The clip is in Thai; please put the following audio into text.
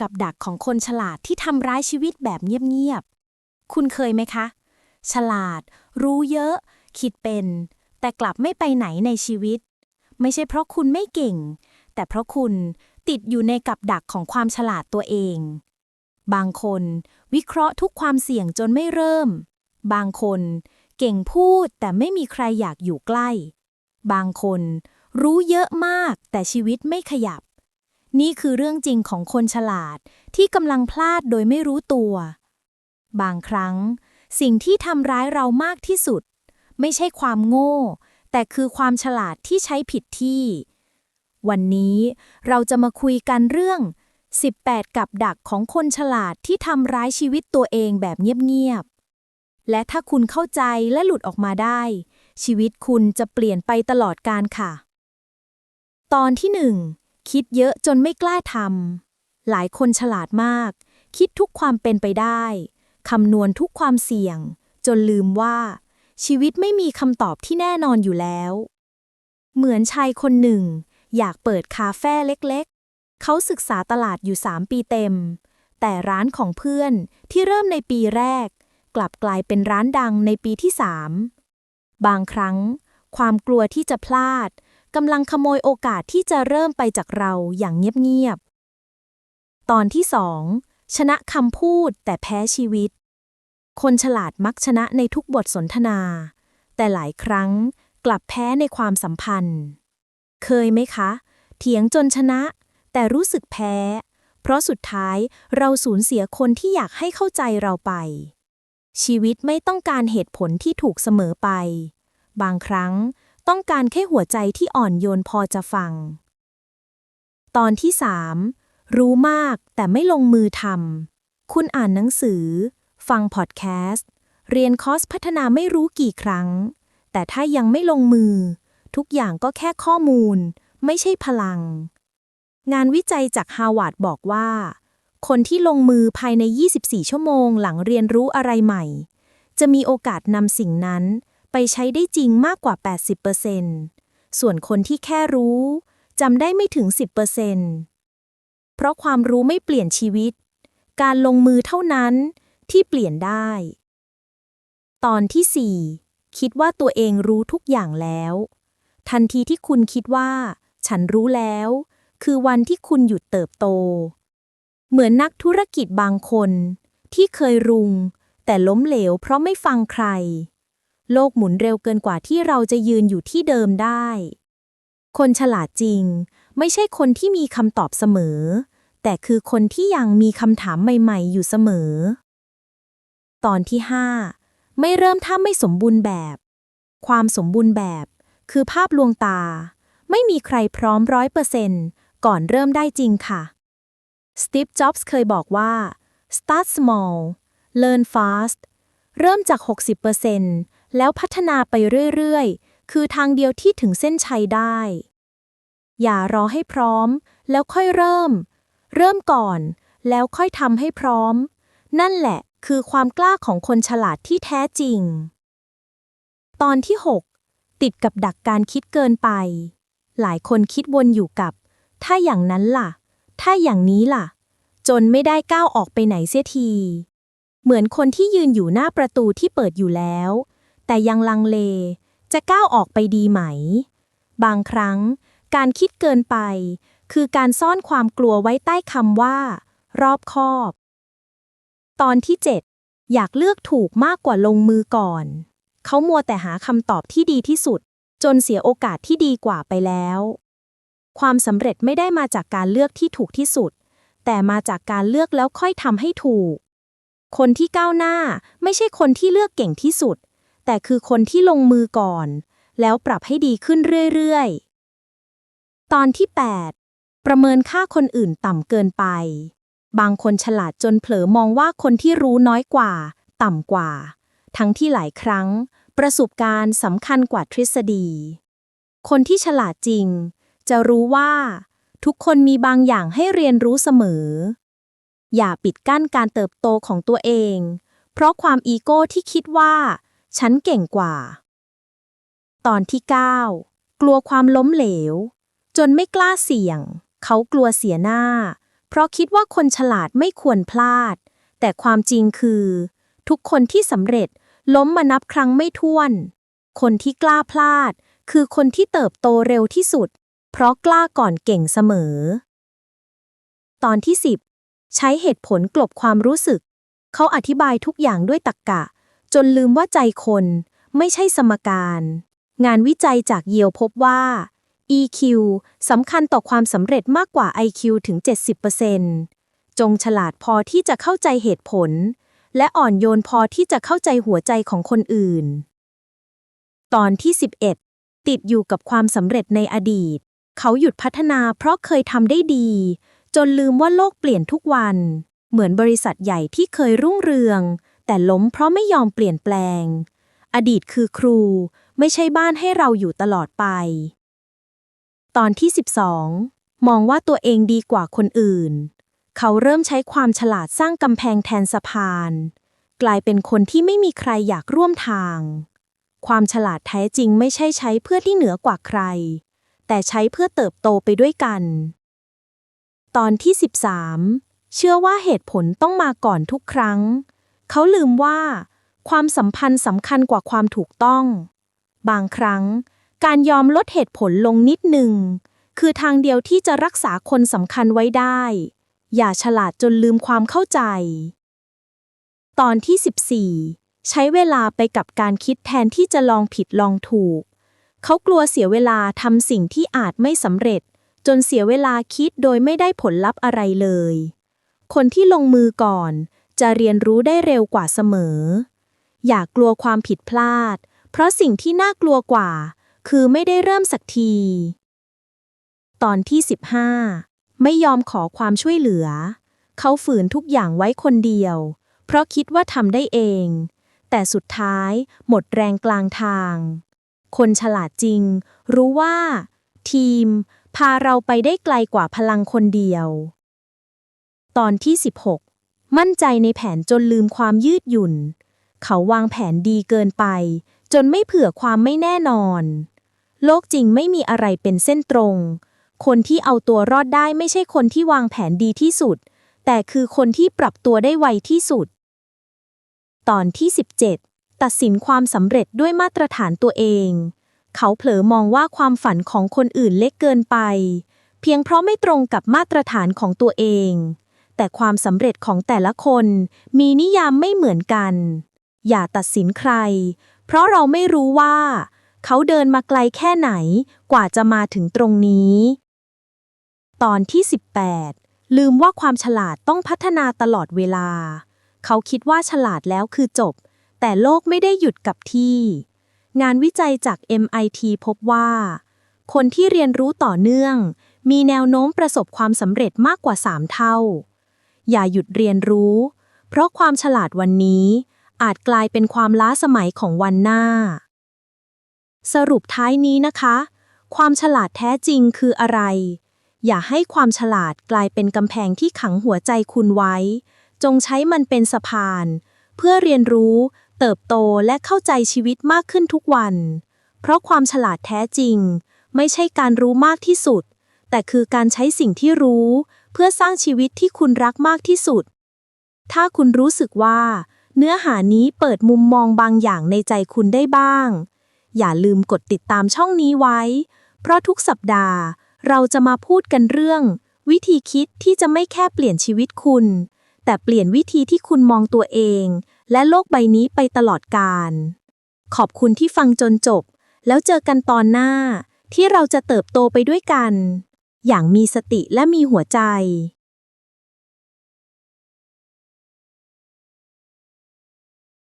กับดักของคนฉลาดที่ทำร้ายชีวิตแบบเงียบๆ คุณเคยไหมคะ ฉลาด รู้เยอะ คิดเป็น แต่กลับไม่ไปไหนในชีวิต ไม่ใช่เพราะคุณไม่เก่ง แต่เพราะคุณติดอยู่ในกับดักของความฉลาดตัวเอง บางคนวิเคราะห์ทุกความเสี่ยงจนไม่เริ่ม บางคนเก่งพูดแต่ไม่มีใครอยากอยู่ใกล้ บางคนรู้เยอะมากแต่ชีวิตไม่ขยับ นี่คือเรื่องจริงของคนฉลาดที่กำลังพลาดโดยไม่รู้ตัว บางครั้ง สิ่งที่ทำร้ายเรามากที่สุด ไม่ใช่ความโง่ แต่คือความฉลาดที่ใช้ผิดที่ วันนี้เราจะมาคุยกันเรื่อง 18 กับดักของคนฉลาดที่ทำร้ายชีวิตตัวเองแบบเงียบๆ และถ้าคุณเข้าใจและหลุดออกมาได้ ชีวิตคุณจะเปลี่ยนไปตลอดกาลค่ะ ตอนที่หนึ่ง คิดเยอะจนไม่กล้าทำหลายคนฉลาดมาก คิดทุกความเป็นไปได้คำนวณทุกความเสี่ยง จนลืมว่า ชีวิตไม่มีคำตอบที่แน่นอนอยู่แล้ว เหมือนชายคนหนึ่ง อยากเปิดคาเฟ่เล็กๆ เขาศึกษาตลาดอยู่ 3 ปีเต็ม แต่ร้านของเพื่อนที่เริ่มในปีแรก กลับกลายเป็นร้านดังในปีที่ 3 บางครั้ง ความกลัวที่จะพลาด กำลังขโมยโอกาสที่จะเริ่มไปจากเราอย่างเงียบๆ ตอนที่สองชนะคำพูดแต่แพ้ชีวิต คนฉลาดมักชนะในทุกบทสนทนา แต่หลายครั้งกลับแพ้ในความสัมพันธ์ เคยไหมคะ เถียงจนชนะ แต่รู้สึกแพ้ เพราะสุดท้ายเราสูญเสียคนที่อยากให้เข้าใจเราไป ชีวิตไม่ต้องการเหตุผลที่ถูกเสมอไป บางครั้ง ต้องการแค่หัวใจที่อ่อนโยนพอจะฟัง ตอนที่3รู้มากแต่ไม่ลงมือทำคุณอ่านหนังสือ ฟังพอดแคสต์ เรียนคอร์สพัฒนาไม่รู้กี่ครั้ง แต่ถ้ายังไม่ลงมือ ทุกอย่างก็แค่ข้อมูล ไม่ใช่พลัง งานวิจัยจากฮาวาดบอกว่า คนที่ลงมือภายใน 24 ชั่วโมงหลังเรียนรู้อะไรใหม่ จะมีโอกาสนำสิ่งนั้น ไปใช้ได้จริงมากกว่า 80%ส่วนคนที่แค่รู้จำได้ไม่ถึง 10%เพราะความรู้ไม่เปลี่ยนชีวิต การลงมือเท่านั้นที่เปลี่ยนได้ ตอนที่ 4 คิดว่าตัวเองรู้ทุกอย่างแล้ว ทันทีที่คุณคิดว่า ฉันรู้แล้ว คือวันที่คุณหยุดเติบโต เหมือนนักธุรกิจบางคน ที่เคยรุง แต่ล้มเหลวเพราะไม่ฟังใคร โลกหมุนเร็วเกินกว่าที่เราจะยืนอยู่ที่เดิมได้ คนฉลาดจริง ไม่ใช่คนที่มีคำตอบเสมอ แต่คือคนที่ยังมีคำถามใหม่ๆ อยู่เสมอ ตอนที่ 5 ไม่เริ่มถ้าไม่สมบูรณ์แบบ ความสมบูรณ์แบบ คือภาพลวงตา ไม่มีใครพร้อมร้อยเปอร์เซนต์ก่อนเริ่มได้จริงค่ะ สตีฟ จ็อบส์เคยบอกว่า start small learn fast เริ่มจาก 60% แล้วพัฒนาไปเรื่อยๆ คือทางเดียวที่ถึงเส้นชัยได้ อย่ารอให้พร้อม แล้วค่อยเริ่ม เริ่มก่อน แล้วค่อยทำให้พร้อม นั่นแหละคือความกล้าของคนฉลาดที่แท้จริง ตอนที่ 6 ติดกับดักการคิดเกินไป หลายคนคิดวนอยู่กับ ถ้าอย่างนั้นล่ะ ถ้าอย่างนี้ล่ะ จนไม่ได้ก้าวออกไปไหนเสียที เหมือนคนที่ยืนอยู่หน้าประตูที่เปิดอยู่แล้ว แต่ยังลังเล จะก้าวออกไปดีไหม บางครั้ง การคิดเกินไป คือการซ่อนความกลัวไว้ใต้คำว่า รอบคอบ ตอนที่ 7 อยากเลือกถูกมากกว่าลงมือก่อน เขามัวแต่หาคำตอบที่ดีที่สุด จนเสียโอกาสที่ดีกว่าไปแล้ว ความสำเร็จไม่ได้มาจากการเลือกที่ถูกที่สุด แต่มาจากการเลือกแล้วค่อยทำให้ถูกคนที่ก้าวหน้าไม่ใช่คนที่เลือกเก่งที่สุด แต่คือคนที่ลงมือก่อน แล้วปรับให้ดีขึ้นเรื่อยๆ ตอนที่ 8 ประเมินค่าคนอื่นต่ำเกินไป บางคนฉลาดจนเผลอมองว่าคนที่รู้น้อยกว่า ต่ำกว่า ทั้งที่หลายครั้ง ประสบการณ์สำคัญกว่าทฤษฎี คนที่ฉลาดจริง จะรู้ว่า ทุกคนมีบางอย่างให้เรียนรู้เสมอ อย่าปิดกั้นการเติบโตของตัวเอง เพราะความอีโก้ที่คิดว่า ฉันเก่งกว่า ตอนที่ 9 กลัวความล้มเหลว จนไม่กล้าเสี่ยง เขากลัวเสียหน้า เพราะคิดว่าคนฉลาดไม่ควรพลาด แต่ความจริงคือ ทุกคนที่สำเร็จล้มมานับครั้งไม่ถ้วน คนที่กล้าพลาด คือคนที่เติบโตเร็วที่สุด เพราะกล้าก่อนเก่งเสมอ ตอนที่ 10 ใช้เหตุผลกลบความรู้สึก เขาอธิบายทุกอย่างด้วยตรรกกะ จนลืมว่าใจคนไม่ใช่สมการ งานวิจัยจากเยลพบว่า EQ สำคัญต่อความสำเร็จมากกว่า IQ ถึง 70%จงฉลาดพอที่จะเข้าใจเหตุผล และอ่อนโยนพอที่จะเข้าใจหัวใจของคนอื่น ตอนที่ 11 ติดอยู่กับความสำเร็จในอดีต เขาหยุดพัฒนาเพราะเคยทำได้ดี จนลืมว่าโลกเปลี่ยนทุกวัน เหมือนบริษัทใหญ่ที่เคยรุ่งเรือง แต่ล้มเพราะไม่ยอมเปลี่ยนแปลง อดีตคือครู ไม่ใช่บ้านให้เราอยู่ตลอดไป ตอนที่ 12 มองว่าตัวเองดีกว่าคนอื่น เขาเริ่มใช้ความฉลาดสร้างกำแพงแทนสะพาน กลายเป็นคนที่ไม่มีใครอยากร่วมทาง ความฉลาดแท้จริงไม่ใช่ใช้เพื่อที่เหนือกว่าใคร แต่ใช้เพื่อเติบโตไปด้วยกัน ตอนที่ 13 เชื่อว่าเหตุผลต้องมาก่อนทุกครั้ง เขาลืมว่า ความสัมพันธ์สำคัญกว่าความถูกต้อง บางครั้ง การยอมลดเหตุผลลงนิดหนึ่ง คือทางเดียวที่จะรักษาคนสำคัญไว้ได้ อย่าฉลาดจนลืมความเข้าใจ ตอนที่ 14 ใช้เวลาไปกับการคิดแทนที่จะลองผิดลองถูก เขากลัวเสียเวลาทำสิ่งที่อาจไม่สำเร็จ จนเสียเวลาคิดโดยไม่ได้ผลลัพธ์อะไรเลย คนที่ลงมือก่อน จะเรียนรู้ได้เร็วกว่าเสมอ อย่ากลัวความผิดพลาด เพราะสิ่งที่น่ากลัวกว่า คือไม่ได้เริ่มสักที ตอนที่ 15 ไม่ยอมขอความช่วยเหลือ เขาฝืนทุกอย่างไว้คนเดียว เพราะคิดว่าทำได้เอง แต่สุดท้ายหมดแรงกลางทาง คนฉลาดจริง รู้ว่า ทีม พาเราไปได้ไกลกว่าพลังคนเดียว ตอนที่ 16 มั่นใจในแผนจนลืมความยืดหยุ่น เขาวางแผนดีเกินไป จนไม่เผื่อความไม่แน่นอน โลกจริงไม่มีอะไรเป็นเส้นตรง คนที่เอาตัวรอดได้ไม่ใช่คนที่วางแผนดีที่สุด แต่คือคนที่ปรับตัวได้ไวที่สุด ตอนที่ 17 ตัดสินความสำเร็จด้วยมาตรฐานตัวเอง เขาเผลอมองว่าความฝันของคนอื่นเล็กเกินไป เพียงเพราะไม่ตรงกับมาตรฐานของตัวเอง แต่ความสำเร็จของแต่ละคนมีนิยามไม่เหมือนกัน อย่าตัดสินใคร เพราะเราไม่รู้ว่า เขาเดินมาไกลแค่ไหนกว่าจะมาถึงตรงนี้ ตอนที่ 18 ลืมว่าความฉลาดต้องพัฒนาตลอดเวลา เขาคิดว่าฉลาดแล้วคือจบ แต่โลกไม่ได้หยุดกับที่ งานวิจัยจาก MIT พบว่า คนที่เรียนรู้ต่อเนื่องมีแนวโน้มประสบความสำเร็จมากกว่า 3 เท่า อย่าหยุดเรียนรู้ เพราะความฉลาดวันนี้ อาจกลายเป็นความล้าสมัยของวันหน้า สรุปท้ายนี้นะคะ ความฉลาดแท้จริงคืออะไร อย่าให้ความฉลาดกลายเป็นกำแพงที่ขังหัวใจคุณไว้ จงใช้มันเป็นสะพาน เพื่อเรียนรู้ เติบโตและเข้าใจชีวิตมากขึ้นทุกวัน เพราะความฉลาดแท้จริง ไม่ใช่การรู้มากที่สุด แต่คือการใช้สิ่งที่รู้ พื่อสร้างชีวิตที่คุณรักมากที่สุด ถ้าคุณรู้สึกว่า เนื้อหานี้เปิดมุมมองบางอย่างในใจคุณได้บ้าง อย่าลืมกดติดตามช่องนี้ไว้ เพราะทุกสัปดาห์ เราจะมาพูดกันเรื่อง วิธีคิดที่จะไม่แค่เปลี่ยนชีวิตคุณ แต่เปลี่ยนวิธีที่คุณมองตัวเอง และโลกใบนี้ไปตลอดกาลขอบคุณที่ฟังจนจบ แล้วเจอกันตอนหน้า ที่เราจะเติบโตไปด้วยกัน อย่างมีสติและมีหัวใจ